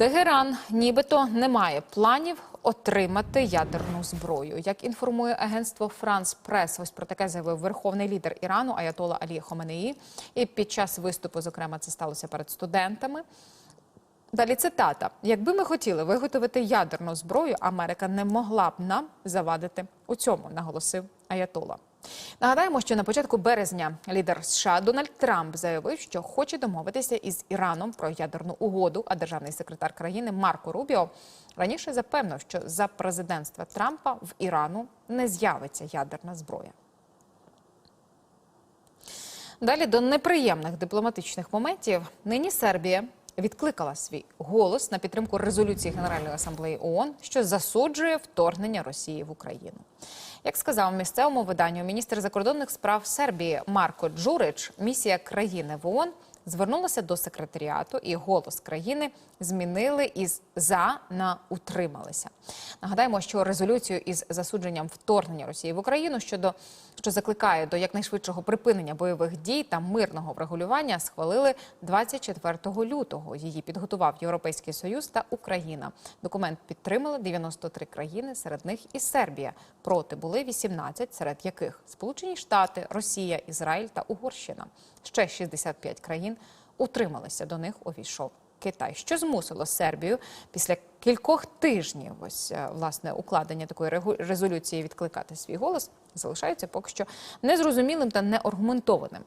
Тегеран нібито не має планів отримати ядерну зброю. Як інформує агентство Франс Прес, ось про таке заявив верховний лідер Ірану Аятола Алі Хоменеї. І під час виступу, зокрема, це сталося перед студентами. Далі цитата: якби ми хотіли виготовити ядерну зброю, Америка не могла б нам завадити у цьому, наголосив Аятола. Нагадаємо, що на початку березня лідер США Дональд Трамп заявив, що хоче домовитися із Іраном про ядерну угоду. А державний секретар країни Марко Рубіо раніше запевнив, що за президентства Трампа в Ірану не з'явиться ядерна зброя. Далі до неприємних дипломатичних моментів нині Сербія відкликала свій голос на підтримку резолюції Генеральної асамблеї ООН, що засуджує вторгнення Росії в Україну. Як сказав місцевому виданню міністр закордонних справ Сербії Марко Джурич, місія країни в ООН звернулася до секретаріату, і голос країни змінили із за на утрималися. Нагадаємо, що резолюцію із засудженням вторгнення Росії в Україну щодо що закликає до якнайшвидшого припинення бойових дій та мирного врегулювання, схвалили 24 лютого. Її підготував Європейський Союз та Україна. Документ підтримали 93 країни, серед них і Сербія. Проти були 18, серед яких Сполучені Штати, Росія, Ізраїль та Угорщина. Ще 65 країн утрималися. До них увійшов Китай, що змусило Сербію після кількох тижнів ось е, власне укладення такої резолюції відкликати свій голос, залишається поки що незрозумілим та неаргументованим.